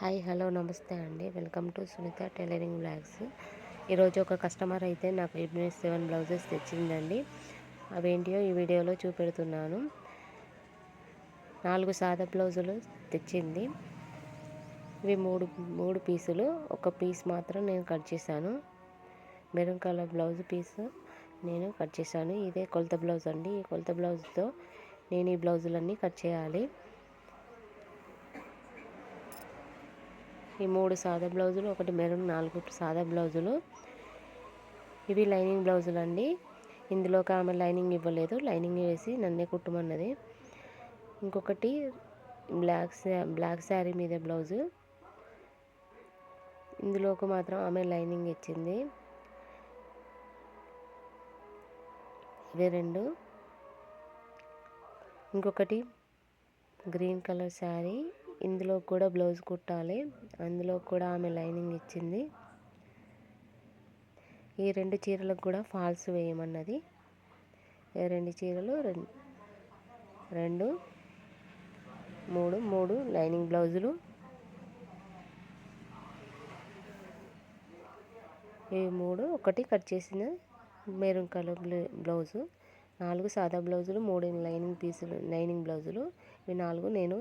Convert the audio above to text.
Hi hello నమస్తే అండి. Welcome to Sunitha tailoring blogs ఈరోజు ఒక కస్టమర్ అయితే నాకు ఎయిట్ సెవెన్ బ్లౌజెస్ తెచ్చిందండి. అవేంటియో ఈ వీడియోలో చూపెడుతున్నాను. నాలుగు సాదా బ్లౌజులు తెచ్చింది. ఇవి మూడు మూడు పీసులు. ఒక పీస్ మాత్రం నేను కట్ చేశాను. మెరూన్ కలర్ బ్లౌజ్ పీస్ నేను కట్ చేశాను. ఇదే కొలత బ్లౌజ్ అండి. ఈ కొలత బ్లౌజ్తో నేను ఈ బ్లౌజులన్నీ కట్ చేయాలి. ఈ మూడు సాదా బ్లౌజులు ఒకటి మెరూన్ నాలుగు సాదా బ్లౌజులు. ఇవి లైనింగ్ బ్లౌజులు అండి ఇందులోకి ఆమె లైనింగ్ ఇవ్వలేదు. లైనింగ్ వేసి నన్నే కుట్టమన్నది. ఇంకొకటి బ్లాక్ బ్లాక్ శారీ మీద బ్లౌజు. ఇందులోకి మాత్రం ఆమె లైనింగ్ ఇచ్చింది. ఇవే రెండు. ఇంకొకటి గ్రీన్ కలర్ శారీ. ఇందులో కూడా బ్లౌజ్ కుట్టాలి. అందులో కూడా ఆమె లైనింగ్ ఇచ్చింది. ఈ రెండు చీరలకు కూడా ఫాల్స్ వేయమన్నది. ఈ రెండు చీరలు రెండు మూడు మూడు లైనింగ్ బ్లౌజులు. ఈ మూడు ఒకటి కట్ చేసిన మెరూన్ కలర్ బ్లౌజు. నాలుగు సాదా బ్లౌజులు మూడు లైనింగ్ పీసులు లైనింగ్ బ్లౌజులు. ఇవి నాలుగు నేను